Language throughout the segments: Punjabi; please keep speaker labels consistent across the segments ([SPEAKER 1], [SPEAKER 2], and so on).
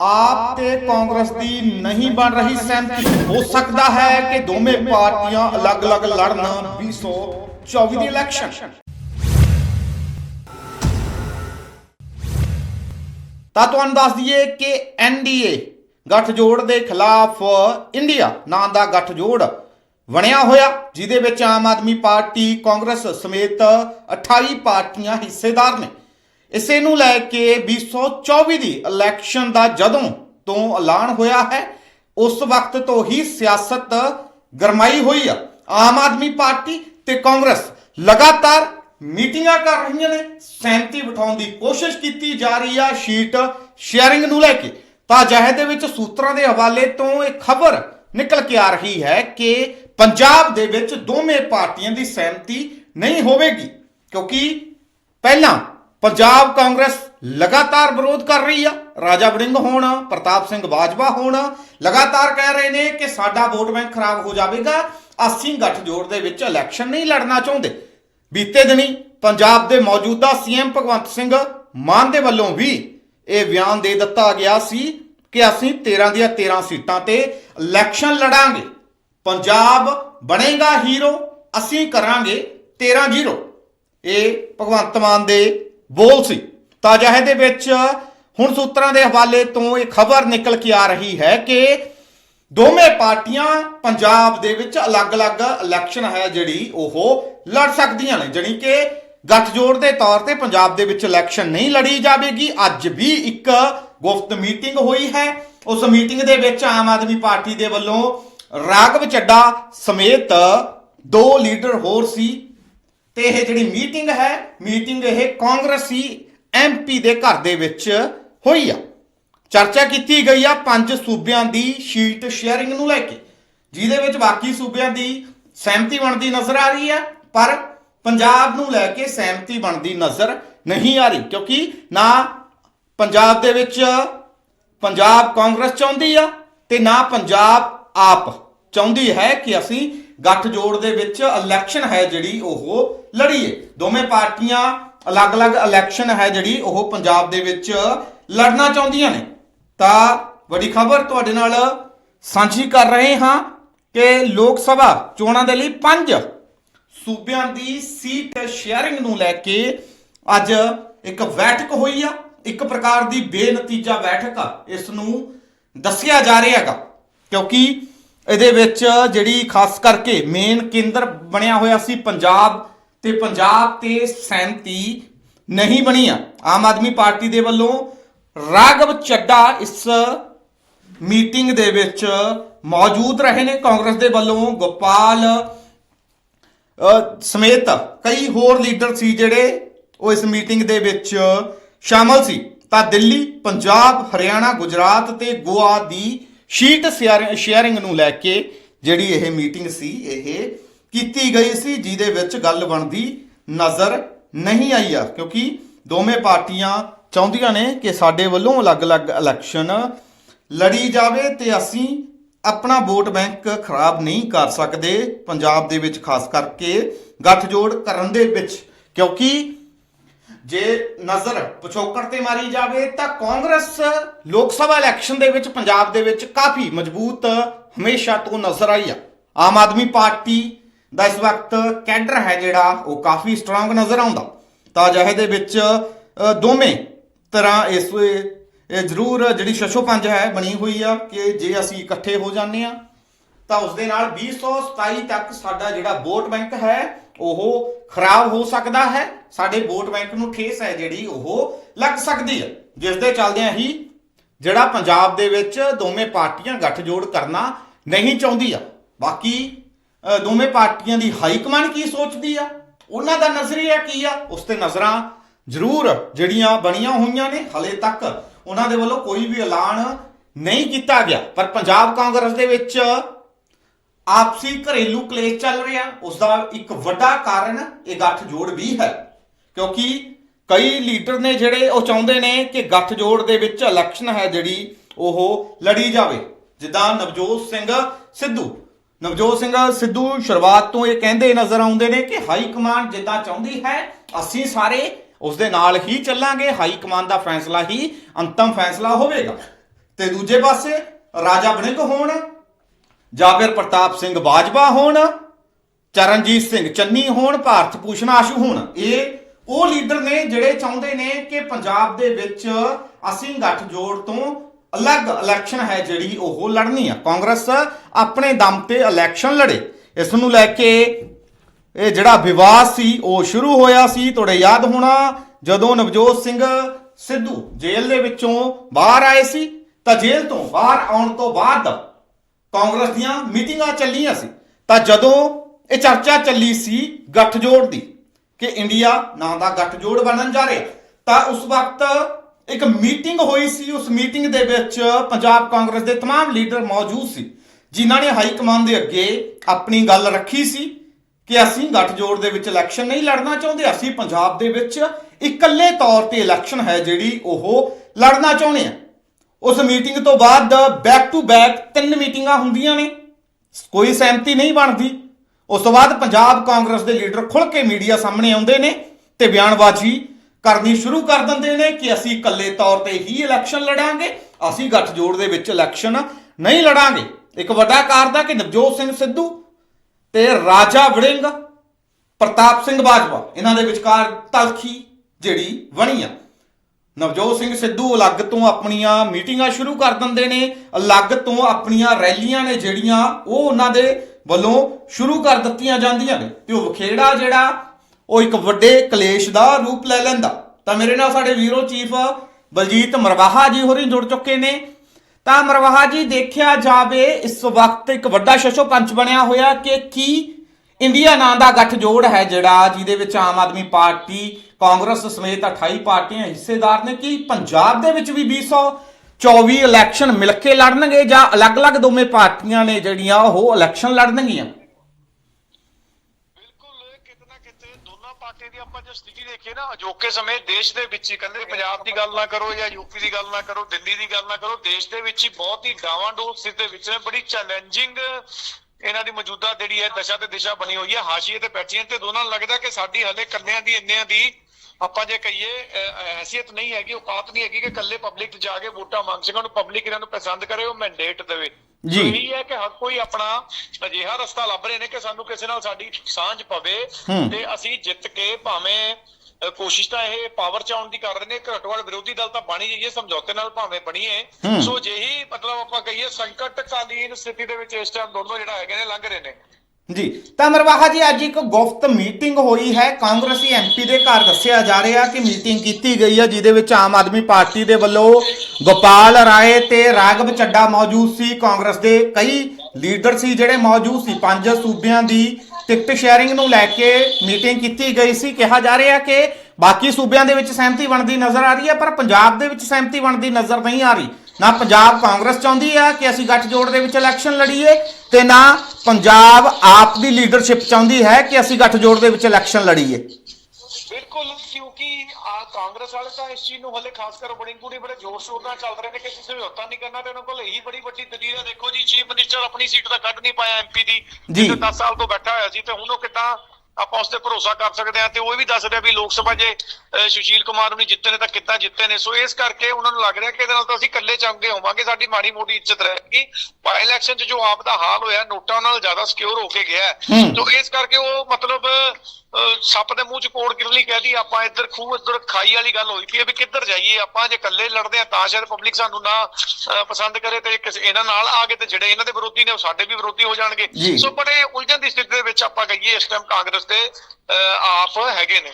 [SPEAKER 1] ਆਪ ਤੇ ਕਾਂਗਰਸ ਦੀ ਨਹੀਂ ਬਣ ਰਹੀ ਸਹਿਮਤੀ, ਹੋ ਸਕਦਾ ਹੈ ਕਿ ਦੋਵੇਂ ਪਾਰਟੀਆਂ ਅਲੱਗ-ਅਲੱਗ ਲੜਨ 2024 ਦੀ ਇਲੈਕਸ਼ਨ ਤਾਂ ਤੁਹਾਨੂੰ ਦੱਸ ਦਈਏ ਕਿ ਐਨਡੀਏ ਗੱਠਜੋੜ ਦੇ ਖਿਲਾਫ ਇੰਡੀਆ ਨਾਂ ਦਾ ਗੱਠਜੋੜ ਬਣਿਆ ਹੋਇਆ, ਜਿਹਦੇ ਵਿੱਚ ਆਮ ਆਦਮੀ ਪਾਰਟੀ ਕਾਂਗਰਸ ਸਮੇਤ 28 ਪਾਰਟੀਆਂ ਹਿੱਸੇਦਾਰ ਨੇ। ਇਸੇ ਨੂੰ ਲੈ ਕੇ 2024 ਦੀ ਇਲੈਕਸ਼ਨ ਦਾ ਜਦੋਂ ਤੋਂ ਐਲਾਨ ਹੋਇਆ ਹੈ, ਉਸ ਵਕਤ ਤੋਂ ਹੀ ਸਿਆਸਤ ਗਰਮਾਈ ਹੋਈ ਆ। ਆਮ ਆਦਮੀ ਪਾਰਟੀ ਤੇ ਕਾਂਗਰਸ ਲਗਾਤਾਰ ਮੀਟਿੰਗਾਂ ਕਰ ਰਹੀਆਂ ਨੇ, ਸਹਿਮਤੀ ਬਿਠਾਉਣ ਦੀ ਕੋਸ਼ਿਸ਼ ਕੀਤੀ ਜਾ ਰਹੀ ਆ ਸ਼ੀਟ ਸ਼ੇਅਰਿੰਗ ਨੂੰ ਲੈ ਕੇ। ਤਾਂ ਅਜਿਹੇ ਦੇ ਵਿੱਚ ਸੂਤਰਾਂ ਦੇ ਹਵਾਲੇ ਤੋਂ ਇਹ ਖਬਰ ਨਿਕਲ ਕੇ ਆ ਰਹੀ ਹੈ ਕਿ ਪੰਜਾਬ ਦੇ ਵਿੱਚ ਦੋਵੇਂ ਪਾਰਟੀਆਂ ਦੀ ਸਹਿਮਤੀ ਨਹੀਂ ਹੋਵੇਗੀ, ਕਿਉਂਕਿ ਪਹਿਲਾਂ ਪੰਜਾਬ ਕਾਂਗਰਸ ਲਗਾਤਾਰ ਵਿਰੋਧ ਕਰ ਰਹੀ ਆ। ਰਾਜਾ ਵੜਿੰਗ ਹੋਣ, ਪ੍ਰਤਾਪ ਸਿੰਘ ਬਾਜਵਾ ਹੋਣ, ਲਗਾਤਾਰ ਕਹਿ ਰਹੇ ਨੇ ਕਿ ਸਾਡਾ ਵੋਟ ਬੈਂਕ ਖਰਾਬ ਹੋ ਜਾਵੇਗਾ। ਅਸੀਂ ਗੱਠਜੋੜ ਦੇ ਵਿੱਚ ਇਲੈਕਸ਼ਨ ਨਹੀਂ ਲੜਨਾ ਚਾਹੁੰਦੇ। ਬੀਤੇ ਦਿਨੀ ਪੰਜਾਬ ਦੇ ਮੌਜੂਦਾ ਸੀਐਮ ਭਗਵੰਤ ਸਿੰਘ ਮਾਨ ਦੇ ਵੱਲੋਂ ਵੀ ਇਹ ਬਿਆਨ ਦੇ ਦਿੱਤਾ ਗਿਆ ਸੀ ਕਿ ਅਸੀਂ 13 ਦੀਆਂ 13 ਸੀਟਾਂ ਤੇ ਇਲੈਕਸ਼ਨ ਲੜਾਂਗੇ। ਪੰਜਾਬ ਬਣੇਗਾ ਹੀਰੋ, ਅਸੀਂ ਕਰਾਂਗੇ 13 ਜ਼ੀਰੋ। ਇਹ ਭਗਵੰਤ ਮਾਨ ਦੇ ਬੋਲ ਸੀ। ਤਾਂ ਦੇ ਵਿੱਚ ਹੁਣ ਸੂਤਰਾਂ ਦੇ ਹਵਾਲੇ ਤੋਂ ਇਹ ਖਬਰ ਨਿਕਲ ਕੇ ਆ ਰਹੀ ਹੈ ਕਿ ਦੋਵੇਂ ਪਾਰਟੀਆਂ ਪੰਜਾਬ ਦੇ ਵਿੱਚ ਅਲੱਗ-ਅਲੱਗ ਇਲੈਕਸ਼ਨ ਹੈ ਜਿਹੜੀ ਉਹ ਲੜ ਸਕਦੀਆਂ ਨੇ, ਜਾਣੀ ਕਿ ਗੱਠਜੋੜ ਦੇ ਤੌਰ ਤੇ ਪੰਜਾਬ ਦੇ ਵਿੱਚ ਇਲੈਕਸ਼ਨ ਨਹੀਂ ਲੜੀ ਜਾਵੇਗੀ। ਅੱਜ ਵੀ ਇੱਕ ਗੁਫਤ ਮੀਟਿੰਗ ਹੋਈ ਹੈ। ਉਸ ਮੀਟਿੰਗ ਦੇ ਵਿੱਚ ਆਮ ਆਦਮੀ ਪਾਰਟੀ ਦੇ ਵੱਲੋਂ ਰਾਘਵ ਚੱਡਾ ਸਮੇਤ ਦੋ ਲੀਡਰ ਹੋਰ ਸੀ। ਤੇ ਇਹ ਜਿਹੜੀ ਮੀਟਿੰਗ ਹੈ, ਮੀਟਿੰਗ ਇਹ ਕਾਂਗਰਸੀ ਐਮਪੀ ਦੇ ਘਰ ਦੇ ਵਿੱਚ ਹੋਈ ਆ। ਚਰਚਾ ਕੀਤੀ ਗਈ ਆ ਪੰਜ ਸੂਬਿਆਂ ਦੀ ਸ਼ੀਟ ਸ਼ੇਅਰਿੰਗ ਨੂੰ ਲੈ ਕੇ। ਜਿਹਦੇ ਵਿੱਚ ਬਾਕੀ ਸੂਬਿਆਂ ਦੀ ਸਹਿਮਤੀ ਬਣਦੀ ਨਜ਼ਰ ਆ ਰਹੀ ਆ, ਪਰ ਪੰਜਾਬ ਨੂੰ ਲੈ ਕੇ ਸਹਿਮਤੀ ਬਣਦੀ ਨਜ਼ਰ ਨਹੀਂ ਆ ਰਹੀ, ਕਿਉਂਕਿ ਨਾ ਪੰਜਾਬ ਦੇ ਵਿੱਚ ਪੰਜਾਬ ਕਾਂਗਰਸ ਚਾਹੁੰਦੀ ਆ ਤੇ ਨਾ ਪੰਜਾਬ ਆਪ ਚਾਹੁੰਦੀ ਹੈ ਕਿ ਅਸੀਂ ਗੱਠਜੋੜ ਦੇ ਵਿੱਚ ਇਲੈਕਸ਼ਨ ਹੈ ਜਿਹੜੀ ਉਹ ਲੜੀਏ। ਦੋਵੇਂ ਪਾਰਟੀਆਂ ਅਲੱਗ-ਅਲੱਗ ਇਲੈਕਸ਼ਨ ਹੈ ਜਿਹੜੀ ਉਹ ਪੰਜਾਬ ਦੇ ਵਿੱਚ ਲੜਨਾ ਚਾਹੁੰਦੀਆਂ ਨੇ। ਤਾਂ ਵੱਡੀ ਖਬਰ ਤੁਹਾਡੇ ਨਾਲ ਸਾਂਝੀ ਕਰ ਰਹੇ ਹਾਂ ਕਿ ਲੋਕ ਸਭਾ ਚੋਣਾਂ ਦੇ ਲਈ ਪੰਜ ਸੂਬਿਆਂ ਦੀ ਸੀਟ ਸ਼ੇਅਰਿੰਗ ਨੂੰ ਲੈ ਕੇ ਅੱਜ ਇੱਕ ਬੈਠਕ ਹੋਈ ਆ। ਇੱਕ ਪ੍ਰਕਾਰ ਦੀ ਬੇਨਤੀਜਾ ਬੈਠਕ ਆ। ਇਸ ਨੂੰ ਦੱਸਿਆ ਜਾ ਰਿਹਾ ਹੈਗਾ। ਕਿਉਂਕਿ ਇਹਦੇ ਵਿੱਚ ਜਿਹੜੀ ਖਾਸ ਕਰਕੇ ਮੇਨ ਕੇਂਦਰ ਬਣਿਆ ਹੋਇਆ ਸੀ ਪੰਜਾਬ ਤੇ ਪੰਜਾਬ ਤੇ ਸਹਿਮਤੀ ਨਹੀਂ ਬਣੀ ਆ। ਆਮ ਆਦਮੀ ਪਾਰਟੀ ਦੇ ਵੱਲੋਂ ਰਾਘਵ ਚੱਡਾ ਇਸ ਮੀਟਿੰਗ ਦੇ ਵਿੱਚ ਮੌਜੂਦ ਰਹੇ ਨੇ। ਕਾਂਗਰਸ ਦੇ ਵੱਲੋਂ ਗੋਪਾਲ ਸਮੇਤ ਕਈ ਹੋਰ ਲੀਡਰ ਸੀ ਜਿਹੜੇ ਉਹ ਇਸ ਮੀਟਿੰਗ ਦੇ ਵਿੱਚ ਸ਼ਾਮਲ ਸੀ। ਤਾਂ ਦਿੱਲੀ, ਪੰਜਾਬ, ਹਰਿਆਣਾ, ਗੁਜਰਾਤ ਤੇ ਗੋਆ ਦੀ ਸ਼ੀਟ ਸ਼ੇਅਰਿੰਗ ਨੂੰ ਲੈ ਕੇ ਜਿਹੜੀ ਇਹ ਮੀਟਿੰਗ ਸੀ, ਇਹ ਕੀਤੀ ਗਈ ਸੀ, ਜਿਹਦੇ ਵਿੱਚ ਗੱਲ ਬਣਦੀ ਨਜ਼ਰ ਨਹੀਂ ਆਈ ਆ। ਕਿਉਂਕਿ ਦੋਵੇਂ ਪਾਰਟੀਆਂ ਚਾਹੁੰਦੀਆਂ ਨੇ ਕਿ ਸਾਡੇ ਵੱਲੋਂ ਅਲੱਗ-ਅਲੱਗ ਇਲੈਕਸ਼ਨ ਲੜੀ ਜਾਵੇ ਤੇ ਅਸੀਂ ਆਪਣਾ ਵੋਟ ਬੈਂਕ ਖਰਾਬ ਨਹੀਂ ਕਰ ਸਕਦੇ, ਪੰਜਾਬ ਦੇ ਵਿੱਚ ਖਾਸ ਕਰਕੇ ਗੱਠਜੋੜ ਕਰਨ ਦੇ ਵਿੱਚ। ਕਿਉਂਕਿ ਜੇ ਨਜ਼ਰ ਪਿਛੋਕੜ ਤੇ ਮਾਰੀ ਜਾਵੇ ਤਾਂ ਕਾਂਗਰਸ ਲੋਕ ਸਭਾ ਇਲੈਕਸ਼ਨ ਦੇ ਵਿੱਚ ਪੰਜਾਬ ਦੇ ਵਿੱਚ ਕਾਫੀ ਮਜ਼ਬੂਤ ਹਮੇਸ਼ਾ ਤੋਂ ਨਜ਼ਰ ਆਈ ਆ। ਆਮ ਆਦਮੀ ਪਾਰਟੀ ਦਾ ਇਸ ਵਕਤ ਕੈਡਰ ਹੈ ਜਿਹੜਾ, ਉਹ ਕਾਫੀ ਸਟਰੋਂਗ ਨਜ਼ਰ ਆਉਂਦਾ। ਤਾਂ ਅਜਿਹੇ ਦੇ ਵਿੱਚ ਦੋਵੇਂ ਤਰ੍ਹਾਂ ਇਸ, ਇਹ ਜ਼ਰੂਰ ਜਿਹੜੀ ਸ਼ਸ਼ੋ ਪੰਜ ਹੈ, ਬਣੀ ਹੋਈ ਆ ਕਿ ਜੇ ਅਸੀਂ ਇਕੱਠੇ ਹੋ ਜਾਂਦੇ ਆ, ਤਾਂ ਉਸ ਦੇ ਨਾਲ 2027 ਤੱਕ ਸਾਡਾ ਜਿਹੜਾ ਵੋਟ ਬੈਂਕ ਹੈ ਉਹ ਖਰਾਬ ਹੋ ਸਕਦਾ ਹੈ, ਸਾਡੇ ਵੋਟ ਬੈਂਕ ਨੂੰ ਠੇਸ ਹੈ ਜਿਹੜੀ ਉਹ ਲੱਗ ਸਕਦੀ ਹੈ। ਜਿਸ ਦੇ ਚੱਲਦਿਆਂ ਹੀ ਜਿਹੜਾ ਪੰਜਾਬ ਦੇ ਵਿੱਚ ਦੋਵੇਂ ਪਾਰਟੀਆਂ ਗੱਠਜੋੜ ਕਰਨਾ ਨਹੀਂ ਚਾਹੁੰਦੀ ਆ, ਬਾਕੀ ਦੋਵੇਂ ਪਾਰਟੀਆਂ ਦੀ ਹਾਈ ਕਮਾਂਡ ਕੀ ਸੋਚਦੀ ਆ? ਉਹਨਾਂ ਦਾ ਨਜ਼ਰੀਆ ਕੀ ਆ? ਉਸ ਤੇ ਨਜ਼ਰਾਂ ਜ਼ਰੂਰ ਜਿਹੜੀਆਂ ਬਣੀਆਂ ਹੋਈਆਂ ਨੇ, ਹਲੇ ਤੱਕ ਉਹਨਾਂ ਦੇ ਵੱਲੋਂ ਕੋਈ ਵੀ ਐਲਾਨ ਨਹੀਂ ਕੀਤਾ ਗਿਆ। ਪਰ ਪੰਜਾਬ ਕਾਂਗਰਸ ਦੇ ਵਿੱਚ ਆਪਸੀ ਘਰੇਲੂ ਕਲੇਸ਼ ਚੱਲ ਰਿਹਾ ਉਸ ਦਾ ਇੱਕ ਵੱਡਾ ਕਾਰਨ ਇਹ ਗੱਠਜੋੜ ਵੀ ਹੈ। ਕਿਉਂਕਿ ਕਈ ਲੀਡਰ ਨੇ ਜਿਹੜੇ ਉਹ ਚਾਹੁੰਦੇ ਨੇ ਕਿ ਗੱਠਜੋੜ ਦੇ ਵਿੱਚ ਇਲੈਕਸ਼ਨ ਹੈ ਜਿਹੜੀ, ਉਹ ਲੜੀ ਜਾਵੇ। ਜਿੱਦਾਂ ਨਵਜੋਤ ਸਿੰਘ ਸਿੱਧੂ। ਨਵਜੋਤ ਸਿੰਘ ਸਿੱਧੂ ਸ਼ੁਰੂਆਤ ਤੋਂ ਇਹ ਕਹਿੰਦੇ ਨਜ਼ਰ ਆਉਂਦੇ ਨੇ ਕਿ ਹਾਈ ਕਮਾਂਡ ਜਿੱਦਾਂ ਚਾਹੁੰਦੀ ਹੈ, ਅਸੀਂ ਸਾਰੇ ਉਸ ਦੇ ਨਾਲ ਹੀ ਚੱਲਾਂਗੇ, ਹਾਈ ਕਮਾਂਡ ਦਾ ਫੈਸਲਾ ਹੀ ਅੰਤਮ ਫੈਸਲਾ ਹੋਵੇਗਾ। ਤੇ ਦੂਜੇ ਪਾਸੇ ਰਾਜਾ ਵੜਿੰਗ ਹੋਣ ਜਾਂ ਫਿਰ ਪ੍ਰਤਾਪ ਸਿੰਘ ਬਾਜਵਾ ਹੋਣ, ਚਰਨਜੀਤ ਸਿੰਘ ਚੰਨੀ ਹੋਣ, ਭਾਰਤ ਭੂਸ਼ਣ ਆਸ਼ੂ ਹੋਣ। ਇਹ ਉਹ ਲੀਡਰ ਨੇ ਜਿਹੜੇ ਚਾਹੁੰਦੇ ਨੇ ਕਿ ਪੰਜਾਬ ਦੇ ਵਿੱਚ ਅਸੀਂ ਗੱਠਜੋੜ ਤੋਂ ਅਲੱਗ ਇਲੈਕਸ਼ਨ ਹੈ ਜਿਹੜੀ ਉਹ ਲੜਨੀ ਆ। ਕਾਂਗਰਸ ਆਪਣੇ ਦਮ ਤੇ ਇਲੈਕਸ਼ਨ ਲੜੇ। ਇਸ ਨੂੰ ਲੈ ਕੇ ਇਹ ਜਿਹੜਾ ਵਿਵਾਦ ਸੀ, ਉਹ ਸ਼ੁਰੂ ਹੋਇਆ ਸੀ। ਤੁਹਾਡੇ ਯਾਦ ਹੋਣਾ, ਜਦੋਂ ਨਵਜੋਤ ਸਿੰਘ ਸਿੱਧੂ ਜੇਲ੍ਹ ਦੇ ਵਿੱਚੋਂ ਬਾਹਰ ਆਏ ਸੀ, ਤਾਂ ਜੇਲ੍ਹ ਤੋਂ ਬਾਹਰ ਆਉਣ ਤੋਂ ਬਾਅਦ ਕਾਂਗਰਸ ਦੀਆਂ ਮੀਟਿੰਗਾਂ ਚੱਲੀਆਂ ਸੀ ਤਾਂ ਜਦੋਂ ਇਹ ਚਰਚਾ ਚੱਲੀ ਸੀ ਗੱਠਜੋੜ ਦੀ ਕਿ ਇੰਡੀਆ ਨਾਂ ਦਾ ਗੱਠਜੋੜ ਬਣਨ ਜਾ ਰਿਹਾ ਤਾਂ ਉਸ ਵਕਤ ਇੱਕ ਮੀਟਿੰਗ ਹੋਈ ਸੀ ਉਸ ਮੀਟਿੰਗ ਦੇ ਵਿੱਚ ਪੰਜਾਬ ਕਾਂਗਰਸ ਦੇ तमाम ਲੀਡਰ ਮੌਜੂਦ ਸੀ ਜਿਨ੍ਹਾਂ ਨੇ ਹਾਈ ਕਮਾਂਡ ਦੇ ਅੱਗੇ ਆਪਣੀ ਗੱਲ ਰੱਖੀ ਸੀ ਕਿ ਅਸੀਂ ਗੱਠਜੋੜ ਦੇ ਵਿੱਚ ਇਲੈਕਸ਼ਨ ਨਹੀਂ ਲੜਨਾ ਚਾਹੁੰਦੇ ਅਸੀਂ ਪੰਜਾਬ ਦੇ ਵਿੱਚ ਇਕੱਲੇ ਤੌਰ ਤੇ ਇਲੈਕਸ਼ਨ ਹੈ ਜਿਹੜੀ ਉਹ ਲੜਨਾ ਚਾਹੁੰਦੇ ਆ ਉਸ ਮੀਟਿੰਗ ਤੋਂ ਬਾਅਦ ਬੈਕ ਟੂ ਬੈਕ ਤਿੰਨ ਮੀਟਿੰਗਾਂ ਹੁੰਦੀਆਂ ਨੇ। ਕੋਈ ਸਹਿਮਤੀ ਨਹੀਂ ਬਣਦੀ। ਉਸ ਤੋਂ ਬਾਅਦ ਪੰਜਾਬ ਕਾਂਗਰਸ ਦੇ ਲੀਡਰ ਖੁੱਲ ਕੇ ਮੀਡੀਆ ਸਾਹਮਣੇ ਆਉਂਦੇ ਨੇ ਤੇ ਬਿਆਨਬਾਜ਼ੀ ਕਰਨੀ ਸ਼ੁਰੂ ਕਰ ਦਿੰਦੇ ਨੇ ਕਿ ਅਸੀਂ ਇਕੱਲੇ ਤੌਰ ਤੇ ਹੀ ਇਲੈਕਸ਼ਨ ਲੜਾਂਗੇ, ਅਸੀਂ ਗੱਠਜੋੜ ਦੇ ਵਿੱਚ ਇਲੈਕਸ਼ਨ ਨਹੀਂ ਲੜਾਂਗੇ। ਇੱਕ ਵੱਡਾ ਕਾਰਨ ਹੈ ਕਿ ਨਵਜੋਤ ਸਿੰਘ ਸਿੱਧੂ ਤੇ ਰਾਜਾ ਵੜਿੰਗ ਪ੍ਰਤਾਪ ਸਿੰਘ ਬਾਜਵਾ, ਇਹਨਾਂ ਦੇ ਵਿਚਕਾਰ ਤਲਖੀ ਜਿਹੜੀ ਬਣੀ ਆ। ਨਵਜੋਤ ਸਿੰਘ ਸਿੱਧੂ ਅਲੱਗ ਤੋਂ ਆਪਣੀਆਂ ਮੀਟਿੰਗਾਂ ਸ਼ੁਰੂ ਕਰ ਦਿੰਦੇ ਨੇ, ਅਲੱਗ ਤੋਂ ਆਪਣੀਆਂ ਰੈਲੀਆਂ ਨੇ ਜਿਹੜੀਆਂ ਉਹ ਉਹਨਾਂ ਦੇ ਵੱਲੋਂ ਸ਼ੁਰੂ ਕਰ ਦਿੱਤੀਆਂ ਜਾਂਦੀਆਂ ਨੇ। ਤੇ ਉਹ ਵਖੇੜਾ ਜਿਹੜਾ, ਉਹ ਇੱਕ ਵੱਡੇ ਕਲੇਸ਼ ਦਾ ਰੂਪ ਲੈ ਲੈਂਦਾ। ਤਾਂ ਮੇਰੇ ਨਾਲ ਸਾਡੇ ਵੀਰੋ ਚੀਫ ਬਲਜੀਤ ਮਰਵਾਹਾ ਜੀ ਹੋਰੀ ਜੁੜ ਚੁੱਕੇ ਨੇ। ਤਾਂ ਮਰਵਾਹਾ ਜੀ, ਦੇਖਿਆ ਜਾਵੇ, ਇਸ ਵਕਤ ਇੱਕ ਵੱਡਾ ਸ਼ਸ਼ੋ ਪੰਚ ਬਣਿਆ ਹੋਇਆ ਕਿ ਕੀ ਇੰਡੀਆ ਨਾਂ ਦਾ ਗੱਠਜੋੜ ਹੈ ਜਿਹੜਾ, ਜਿਹਦੇ ਵਿੱਚ ਆਮ ਆਦਮੀ ਪਾਰਟੀ ਕਾਂਗਰਸ ਸਮੇਤ 28 ਪਾਰਟੀਆਂ ਹਿੱਸੇਦਾਰ ਨੇ ਕਿ ਪੰਜਾਬ ਦੇ ਵਿੱਚ ਵੀ 2024 ਇਲੈਕਸ਼ਨ ਮਿਲ ਕੇ ਲੜਨਗੇ ਜਾਂ ਅਲੱਗ-ਅਲੱਗ ਦੋਵੇਂ ਪਾਰਟੀਆਂ ਨੇ ਜਿਹੜੀਆਂ ਉਹ ਇਲੈਕਸ਼ਨ ਲੜਨਗੀਆਂ?
[SPEAKER 2] ਬਿਲਕੁਲ ਦੀ ਆਪਾਂ ਜੇ ਸਥਿਤੀ ਦੇਖੀਏ ਨਾ, ਅਜੋਕੇ ਸਮੇਂ ਦੇਸ਼ ਦੇ ਵਿੱਚ ਹੀ, ਕਹਿੰਦੇ ਪੰਜਾਬ ਦੀ ਗੱਲ ਨਾ ਕਰੋ ਜਾਂ ਯੂਪੀ ਦੀ ਗੱਲ ਨਾ ਕਰੋ, ਦਿੱਲੀ ਦੀ ਗੱਲ ਨਾ ਕਰੋ, ਦੇਸ਼ ਦੇ ਵਿੱਚ ਹੀ ਬਹੁਤ ਹੀ ਡਾਵਾਂਡੋਲ ਸਥਿਤੀ ਦੇ ਵਿੱਚ ਨੇ, ਬੜੀ ਚੈਲੰਜਿੰਗ ਇਹਨਾਂ ਦੀ ਮੌਜੂਦਾ ਜਿਹੜੀ ਹੈ ਦਸ਼ਾ ਤੇ ਦਿਸ਼ਾ ਬਣੀ ਹੋਈ ਹੈ, ਹਾਸ਼ੀਏ ਤੇ ਬੈਠੀਆਂ ਤੇ ਦੋਨਾਂ ਨੂੰ ਲੱਗਦਾ ਕਿ ਸਾਡੀ ਹਲੇ ਕੰਨਿਆਂ ਦੀ, ਇੰਨਿਆਂ ਦੀ ਆਪਾਂ ਜੇ ਕਹੀਏ ਹੈਸੀਅਤ ਨਹੀਂ ਹੈਗੀ ਔਕਾਤ ਨਹੀਂ ਹੈਗੀ ਕਿ ਕੱਲੇ ਪਬਲਿਕ 'ਚ ਜਾ ਕੇ ਵੋਟਾਂ ਮੰਗ ਸਕਣ ਨੂੰ ਪਬਲਿਕ ਇਹਨਾਂ ਨੂੰ ਪਸੰਦ ਕਰੇ ਉਹ ਮੈਂਡੇਟ ਦੇਵੇ
[SPEAKER 1] ਜੀ।
[SPEAKER 2] ਇਹੀ ਹੈ ਕਿ ਹਰ ਕੋਈ ਆਪਣਾ ਅਜਿਹਾ ਰਸਤਾ ਲੱਭ ਰਹੇ ਨੇ ਕਿ ਸਾਨੂੰ ਕਿਸੇ ਨਾਲ ਸਾਡੀ ਸਾਂਝ ਪਵੇ। ਤੇ ਅਸੀਂ ਜਿੱਤ ਕੇ ਭਾਵੇਂ ਕੋਸ਼ਿਸ਼ ਤਾਂ ਇਹ ਪਾਵਰ ਚ ਆਉਣ ਦੀ ਕਰ ਰਹੇ ਨੇ ਘੱਟੋ ਘੱਟ ਵਿਰੋਧੀ ਦਲ ਤਾਂ ਬਣੀ ਜਾਈਏ ਸਮਝੌਤੇ ਨਾਲ ਭਾਵੇਂ ਬਣੀਏ। ਸੋ ਜਿਹੀ ਮਤਲਬ ਆਪਾਂ ਕਹੀਏ ਸੰਕਟਕਾਲੀਨ ਸਥਿਤੀ ਦੇ ਵਿੱਚ ਇਸ ਟਾਈਮ ਦੋਨੋਂ ਜਿਹੜਾ ਹੈਗੇ ਨੇ ਲੰਘ ਰਹੇ ਨੇ
[SPEAKER 1] ਜੀ, ਤਾਂ ਮਰਵਾਹਾ ਜੀ, ਅੱਜ ਇੱਕ ਗੁਫਤ ਮੀਟਿੰਗ ਹੋਈ ਹੈ। ਕਾਂਗਰਸੀ ਐਮਪੀ ਦੇ ਘਰ ਦੱਸਿਆ ਜਾ ਰਿਹਾ ਕਿ ਮੀਟਿੰਗ ਕੀਤੀ ਗਈ ਹੈ, ਜਿਹਦੇ ਵਿੱਚ ਆਮ ਆਦਮੀ ਪਾਰਟੀ ਦੇ ਵੱਲੋਂ ਗੋਪਾਲ ਰਾਏ ਤੇ ਰਾਘਵ ਚੱਡਾ ਮੌਜੂਦ ਸੀ। ਕਾਂਗਰਸ ਦੇ ਕਈ ਲੀਡਰ ਸੀ ਜਿਹੜੇ ਮੌਜੂਦ ਸੀ। ਪੰਜ ਸੂਬਿਆਂ ਦੀ ਟਿਕਟ ਸ਼ੇਅਰਿੰਗ ਨੂੰ ਲੈ ਕੇ ਮੀਟਿੰਗ ਕੀਤੀ ਗਈ ਸੀ। ਕਿਹਾ ਜਾ ਰਿਹਾ ਕਿ ਬਾਕੀ ਸੂਬਿਆਂ ਦੇ ਵਿੱਚ ਸਹਿਮਤੀ ਬਣਦੀ ਨਜ਼ਰ ਆ ਰਹੀ ਹੈ, ਪਰ ਪੰਜਾਬ ਦੇ ਵਿੱਚ ਸਹਿਮਤੀ ਬਣਦੀ ਨਜ਼ਰ ਨਹੀਂ ਆ ਰਹੀ। ਨਾ ਪੰਜਾਬ ਕਾਂਗਰਸ ਚਾਹੁੰਦੀ ਆ ਕਿ ਅਸੀਂ ਗੱਠਜੋੜ ਦੇ ਵਿੱਚ ਇਲੈਕਸ਼ਨ ਲੜੀਏ ਤੇ ਨਾ ਪੰਜਾਬ ਆਪ ਦੀ ਲੀਡਰਸ਼ਿਪ ਚਾਹੁੰਦੀ ਹੈ ਕਿ ਅਸੀਂ ਗੱਠਜੋੜ ਦੇ ਵਿੱਚ ਇਲੈਕਸ਼ਨ ਲੜੀਏ
[SPEAKER 2] ਬਿਲਕੁਲ ਕਿਉਂਕਿ ਆ ਕਾਂਗਰਸ ਵਾਲੇ ਤਾਂ ਇਸ ਚੀਜ਼ ਨੂੰ ਹਲੇ ਖਾਸ ਕਰ ਬੜੀ ਪੂਰੀ ਬੜੇ ਜ਼ੋਰ ਸ਼ੋਰ ਨਾਲ ਚੱਲ ਰਹੇ ਨੇ ਕਿ ਕਿਸੇ ਸਮਝੌਤਾ ਨਹੀਂ ਕਰਨਾ ਤੇ ਉਹਨਾਂ ਕੋਲ ਇਹੀ ਬੜੀ ਵੱਡੀ ਦਲੀਲ ਹੈ ਦੇਖੋ ਜੀ ਚੀਫ ਮਿਨਿਸਟਰ ਆਪਣੀ ਸੀਟ ਤਾਂ ਕੱਢ ਨਹੀਂ ਪਾਇਆ ਐਮਪੀ ਦੀ
[SPEAKER 1] ਜੀ।
[SPEAKER 2] ਜਿੱਥੇ 10 ਸਾਲ ਤੋਂ ਬੈਠਾ ਹੋਇਆ ਸੀ ਤੇ ਹੁਣ ਉਹ ਕਿੱਦਾਂ ਆਪਾਂ ਉਸ ਤੇ ਭਰੋਸਾ ਕਰ ਸਕਦੇ ਹਾਂ ਤੇ ਉਹ ਵੀ ਦੱਸ ਰਿਹਾ ਵੀ ਲੋਕ ਸਭਾ ਜੇ ਸੁਸ਼ੀਲ ਕੁਮਾਰ ਨੂੰ ਜਿੱਤੇ ਨੇ ਤਾਂ ਕਿੱਦਾਂ ਜਿੱਤੇ ਨੇ। ਸੋ ਇਸ ਕਰਕੇ ਉਹਨਾਂ ਨੂੰ ਲੱਗ ਰਿਹਾ ਕਿ ਇਹਦੇ ਨਾਲ ਤਾਂ ਅਸੀਂ ਇਕੱਲੇ ਚੰਗੇ ਹੋਵਾਂਗੇ ਸਾਡੀ ਮਾੜੀ ਮੋਟੀ ਇੱਜ਼ਤ ਰਹੇਗੀ। ਬਾਈ ਇਲੈਕਸ਼ਨ 'ਚ ਜੋ ਆਪ ਦਾ ਹਾਲ ਹੋਇਆ ਨੋਟਾਂ ਨਾਲ ਜ਼ਿਆਦਾ ਸਿਕਿਉਰ ਹੋ ਕੇ ਗਿਆ। ਤੋ ਇਸ ਕਰਕੇ ਉਹ ਮਤਲਬ ਸੱਪ ਦੇ ਮੂੰਹ 'ਚ ਕੋੜ ਕਿਰਲੀ ਕਹਿਦੀ ਆਪਾਂ ਇੱਧਰ ਖੂਹ ਇੱਧਰ ਖਾਈ ਵਾਲੀ ਗੱਲ ਹੋਈ ਪਈ ਹੈ ਵੀ ਕਿੱਧਰ ਜਾਈਏ ਆਪਾਂ ਜੇ ਇਕੱਲੇ ਲੜਦੇ ਆ ਤਾਂ ਸ਼ਾਇਦ ਪਬਲਿਕ ਸਾਨੂੰ ਨਾ ਪਸੰਦ ਕਰੇ ਤੇ ਕਿਸੇ ਇਹਨਾਂ ਨਾਲ ਆ ਗਏ ਤੇ ਜਿਹੜੇ ਇਹਨਾਂ ਦੇ ਵਿਰੋਧੀ ਨੇ ਉਹ ਸਾਡੇ ਵੀ ਵਿਰੋਧੀ ਹੋ। ਜਾਣਗੇ ਸੋ ਬੜੇ ਉਲਝਣ ਦੀ ਸਥਿਤੀ ਦੇ ਵਿੱਚ ਆਪਾਂ ਕਹੀਏ ਇਸ ਟਾਈਮ ਕਾਂਗਰਸ ਦੇ ਆਪ ਹੈਗੇ ਨੇ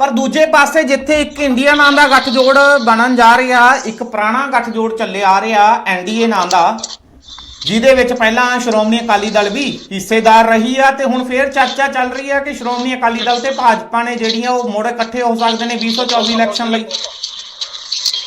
[SPEAKER 1] ਪਰ ਦੂਜੇ ਪਾਸੇ ਜਿੱਥੇ ਇੱਕ ਇੰਡੀਆ ਨਾਂ ਦਾ ਗੱਠਜੋੜ ਬਣਨ ਜਾ ਰਿਹਾ ਇੱਕ ਪੁਰਾਣਾ ਗੱਠਜੋੜ ਚੱਲੇ ਆ ਰਿਹਾ ਐਨਡੀਏ ਨਾਂ ਦਾ ਜਿਹਦੇ ਵਿੱਚ ਪਹਿਲਾਂ ਸ਼੍ਰੋਮਣੀ ਅਕਾਲੀ ਦਲ ਵੀ ਹਿੱਸੇਦਾਰ ਰਹੀ ਆ ਤੇ ਹੁਣ ਫੇਰ ਚਰਚਾ ਚੱਲ ਰਹੀ ਆ ਕਿ ਸ਼੍ਰੋਮਣੀ ਅਕਾਲੀ ਦਲ ਤੇ ਭਾਜਪਾ ਨੇ ਜਿਹੜੀਆਂ ਉਹ ਮੁੜ ਇਕੱਠੇ ਹੋ ਸਕਦੇ ਨੇ 2024 ਇਲੈਕਸ਼ਨ ਲਈ।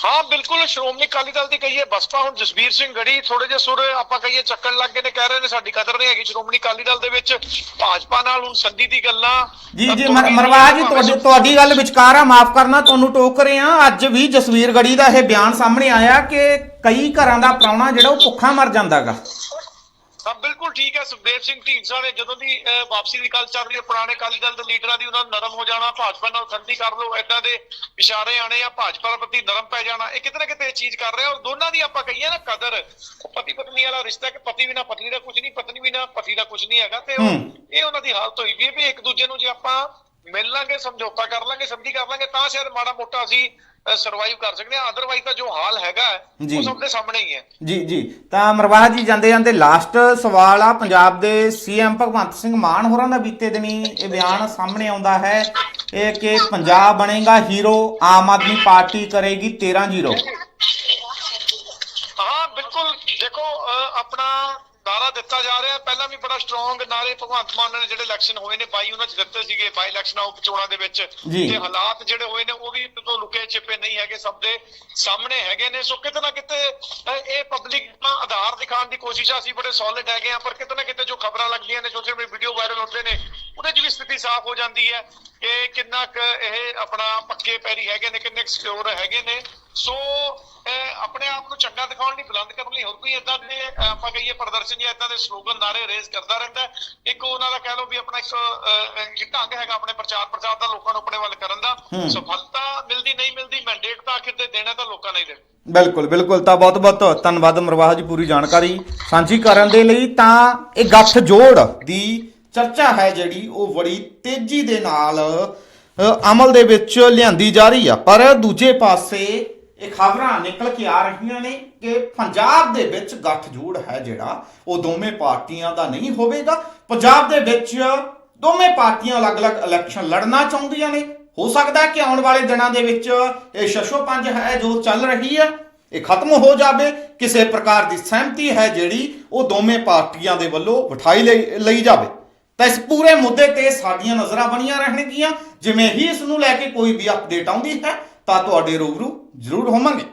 [SPEAKER 2] ਹਾਂ ਬਿਲਕੁਲ ਸ਼੍ਰੋਮਣੀ ਅਕਾਲੀ ਦਲ ਦੀ ਕਹੀਏ ਬਸਪਾ ਹੁਣ ਜਸਬੀਰ ਸਿੰਘ ਗੜੀ ਥੋੜੇ ਜਿਹੇ ਸੁਰ ਆਪਾਂ ਕਹੀਏ ਚੱਕਣ ਲੱਗ ਗਏ ਨੇ ਕਹਿ ਰਹੇ ਨੇ ਸਾਡੀ ਕਦਰ ਨਹੀਂ ਹੈਗੀ ਸ਼੍ਰੋਮਣੀ ਅਕਾਲੀ ਦਲ ਦੇ ਵਿੱਚ। ਭਾਜਪਾ ਨਾਲ ਹੁਣ ਸੰਧੀ ਦੀ ਗੱਲਾਂ
[SPEAKER 1] ਜੀ ਜੀ
[SPEAKER 2] ਤਾਂ
[SPEAKER 1] ਮਰ-
[SPEAKER 2] ਥੋੜ੍ਹੀ
[SPEAKER 1] ਮਰਵਾਜ ਜੀ ਤੁਹਾਡੀ ਤੁਹਾਡੀ ਗੱਲ ਵਿਚਕਾਰ ਆ ਮਾਫ ਕਰਨਾ ਤੁਹਾਨੂੰ ਟੋਕ ਰਹੇ ਆ ਅੱਜ ਵੀ ਜਸਵੀਰ ਗੜੀ ਦਾ ਇਹ ਬਿਆਨ ਸਾਹਮਣੇ ਆਇਆ ਕਿ ਕਈ ਘਰਾਂ ਦਾ ਪ੍ਰਾਹੁਣਾ ਜਿਹੜਾ ਉਹ ਭੁੱਖਾ ਮਰ ਜਾਂਦਾਗਾ।
[SPEAKER 2] ਹਾਂ ਬਿਲਕੁਲ ਠੀਕ ਹੈ ਸੁਖਦੇਵ ਸਿੰਘ ਢੀਂਡਸਾ ਨੇ ਜਦੋਂ ਦੀ ਵਾਪਸੀ ਦੀ ਗੱਲ ਚੱਲ ਰਹੀ ਹੈ ਪੁਰਾਣੇ ਅਕਾਲੀ ਦਲ ਦੇ ਲੀਡਰਾਂ ਦੀ ਉਹਨਾਂ ਨੂੰ ਨਰਮ ਹੋ ਜਾਣਾ ਭਾਜਪਾ ਨਾਲ ਸੰਧੀ ਕਰ ਲਓ ਏਦਾਂ ਦੇ ਇਸ਼ਾਰੇ ਆਣੇ ਆ ਭਾਜਪਾ ਪ੍ਰਤੀ ਨਰਮ ਪੈ ਜਾਣਾ ਇਹ ਕਿਤੇ ਨਾ ਕਿਤੇ ਇਹ ਚੀਜ਼ ਕਰ ਰਿਹਾ ਔਰ ਦੋਨਾਂ ਦੀ ਆਪਾਂ ਕਹੀਏ ਨਾ ਕਦਰ ਪਤੀ ਪਤਨੀ ਵਾਲਾ ਰਿਸ਼ਤਾ ਕਿ ਪਤੀ ਬਿਨਾ ਪਤਨੀ ਦਾ ਕੁਝ ਨਹੀਂ ਪਤਨੀ ਬਿਨਾ ਪਤੀ ਦਾ ਕੁਝ ਨਹੀਂ ਹੈਗਾ ਤੇ। ਇਹ ਉਹਨਾਂ ਦੀ ਹਾਲਤ ਹੋਈ ਵੀ ਵੀ ਇੱਕ ਦੂਜੇ ਨੂੰ ਜੇ ਆਪਾਂ ਮਿਲ ਲਾਂਗੇ ਸਮਝੌਤਾ ਕਰ ਲਾਂਗੇ ਸੰਧੀ ਕਰ ਲਾਂਗੇ ਤਾਂ ਸ਼ਾਇਦ ਮਾੜਾ ਮੋਟਾ ਅਸੀਂ ਸਰਵਾਈਵ ਕਰ ਸਕਦੇ ਹਾਂ। ਅਦਰਵਾਈਜ਼ ਤਾਂ ਜੋ ਹਾਲ ਹੈਗਾ। ਉਹ ਸਭ ਦੇ ਸਾਹਮਣੇ ਹੀ ਹੈ।
[SPEAKER 1] ਜੀ ਜੀ। ਤਾਂ ਮਰਵਾਹਾ ਜੀ ਜਾਂਦੇ ਜਾਂਦੇ ਲਾਸਟ ਸਵਾਲ ਆ। ਪੰਜਾਬ ਦੇ ਸੀਐਮ ਭਗਵੰਤ ਸਿੰਘ ਮਾਨ ਹੋਰਾਂ ਦਾ ਬੀਤੇ ਦਿਨੀ ਇਹ ਬਿਆਨ ਸਾਹਮਣੇ ਆਉਂਦਾ ਹੈ ਇਹ ਕਿ ਪੰਜਾਬ ਬਣੇਗਾ ਹੀਰੋ ਆਮ ਆਦਮੀ ਪਾਰਟੀ ਕਰੇਗੀ 13-0
[SPEAKER 2] ਹਾਂ ਬਿਲਕੁਲ। ਦੇਖੋ ਆਪਣਾ ਨਾਰਾ ਦਿੱਤਾ ਜਾ ਰਿਹਾ। ਪਹਿਲਾਂ ਵੀ ਬੜਾ ਸਟਰੋਂਗ ਨਾਰੇ ਭਗਵੰਤ ਮਾਨ ਨੇ ਜਿਹੜੇ ਇਲੈਕਸ਼ਨ ਹੋਏ ਨੇ ਬਾਈ ਉਹਨਾਂ ਚ ਦਿੱਤੇ ਸੀਗੇ ਬਾਈ ਇਲੈਕਸ਼ਨਾਂ ਉਪ ਚੋਣਾਂ ਦੇ ਵਿੱਚ। ਤੇ ਹਾਲਾਤ ਜਿਹੜੇ ਹੋਏ ਨੇ ਉਹ ਵੀ ਤੋਂ ਲੁਕੇ ਛਿਪੇ ਨਹੀਂ ਹੈਗੇ ਸਭ ਦੇ ਸਾਹਮਣੇ ਹੈਗੇ ਨੇ ਸੋ ਕਿਤੇ ਨਾ ਕਿਤੇ ਇਹ ਪਬਲਿਕ ਦਾ ਆਧਾਰ ਦਿਖਾਉਣ ਦੀ ਕੋਸ਼ਿਸ਼ ਆ ਅਸੀਂ ਬੜੇ ਸੋਲਿਡ ਹੈਗੇ ਆ ਪਰ ਕਿਤੇ ਨਾ ਕਿਤੇ ਜੋ ਖਬਰਾਂ ਲੱਗਦੀਆਂ ਨੇ ਸੋਸ਼ਲ ਮੀਡੀਆ ਵੀਡੀਓ ਵਾਇਰਲ ਹੁੰਦੇ ਨੇ ਉਹਦੇ 'ਚ ਵੀ ਸਥਿਤੀ ਸਾਫ਼ ਹੋ ਜਾਂਦੀ ਹੈ ਕਿ ਕਿੰਨਾ ਕੁ ਇਹ ਆਪਣਾ ਪੱਕੇ ਪੈਰੀ ਹੈਗੇ ਨੇ ਕਿੰਨੇ ਸਿਕਿਉਰ ਹੈਗੇ ਨੇ ਸੋ ਆਪਣੇ ਆਪ ਨੂੰ ਚੰਗਾ ਦਿਖਾਉਣ ਲਈ ਬੁਲੰਦ ਕਰਨ ਲਈ ਹੋਰ ਕੋਈ ਇਦਾਂ ਦੇ ਆਪਾਂ ਕਹੀਏ ਪ੍ਰਦਰਸ਼ਨ ਜਾਂ ਇਦਾਂ ਦੇ ਸਲੋਗਨ ਨਾਰੇ ਰੇਜ਼ ਕਰਦਾ ਰਹਿੰਦਾ। ਇੱਕ ਉਹਨਾਂ ਦਾ ਕਹਿ ਲਓ ਵੀ ਆਪਣਾ ਇੱਕ ਢੰਗ ਹੈਗਾ ਆਪਣੇ ਪ੍ਰਚਾਰ ਪ੍ਰਚਾਰ ਦਾ ਲੋਕਾਂ ਨੂੰ ਆਪਣੇ ਵੱਲ ਕਰਨ ਦਾ। ਸਫਲਤਾ ਮਿਲਦੀ ਨਹੀਂ ਮਿਲਦੀ ਮੈਂਡੇਟ ਤਾਂ ਆਖਿਰ ਤੇ ਦੇਣਾ ਤਾਂ ਲੋਕਾਂ ਨੇ ਦੇਣਾ।
[SPEAKER 1] ਬਿਲਕੁਲ ਬਿਲਕੁਲ। ਤਾਂ ਬਹੁਤ ਬਹੁਤ ਧੰਨਵਾਦ ਮਰਵਾਹਾ ਜੀ ਪੂਰੀ ਜਾਣਕਾਰੀ। ਸਾਂਝੀ ਕਰਨ ਦੇ ਲਈ ਤਾਂ ਇਹ ਗੱਠ ਜੋੜ ਦੀ ਚਰਚਾ ਹੈ ਜਿਹੜੀ ਉਹ ਬੜੀ ਤੇਜ਼ੀ ਦੇ ਨਾਲ ਅਮਲ ਦੇ ਵਿੱਚ ਲਿਆਂਦੀ ਜਾ ਰਹੀ ਆ। ਪਰ ਦੂਜੇ ਪਾਸੇ ਇਹ ਖਬਰਾਂ ਨਿਕਲ ਕੇ ਆ ਰਹੀਆਂ ਨੇ ਕਿ ਪੰਜਾਬ ਦੇ ਵਿੱਚ ਗੱਠ ਹੈ ਜਿਹੜਾ, ਉਹ ਦੋਵੇਂ ਪਾਰਟੀਆਂ ਦਾ ਨਹੀਂ ਹੋਵੇਗਾ। ਪੰਜਾਬ ਦੇ ਵਿੱਚ ਦੋਵੇਂ ਪਾਰਟੀਆਂ ਅਲੱਗ-ਅਲੱਗ ਇਲੈਕਸ਼ਨ ਲੜਨਾ ਚਾਹੁੰਦੀਆਂ ਨੇ। ਹੋ ਸਕਦਾ ਕਿ ਆਉਣ ਵਾਲੇ ਦਿਨਾਂ ਦੇ ਵਿੱਚ ਇਹ ਸ਼ਸ਼ੋ ਪੰਜ ਹੈ ਜੋ ਚੱਲ ਰਹੀ ਹੈ, ਇਹ ਖਤਮ ਹੋ ਜਾਵੇ। ਕਿਸੇ ਪ੍ਰਕਾਰ ਦੀ ਸਹਿਮਤੀ ਹੈ ਜਿਹੜੀ, ਉਹ ਦੋਵੇਂ ਪਾਰਟੀਆਂ ਦੇ ਵੱਲੋਂ ਉਠਾਈ ਲਈ ਲਈ ਜਾਵੇ। ਤਾਂ ਇਸ ਪੂਰੇ ਮੁੱਦੇ ਤੇ ਸਾਡੀਆਂ ਨਜ਼ਰਾਂ ਬਣੀਆਂ ਰਹਿਣਗੀਆਂ। ਜਿਵੇਂ ਹੀ ਇਸ ਨੂੰ ਲੈ ਕੇ ਕੋਈ ਵੀ ਅਪਡੇਟ ਆਉਂਦੀ ਹੈ ਤਾਂ ਤੁਹਾਡੇ ਰੂਬਰੂ ਜ਼ਰੂਰ ਹੋਵਾਂਗੇ।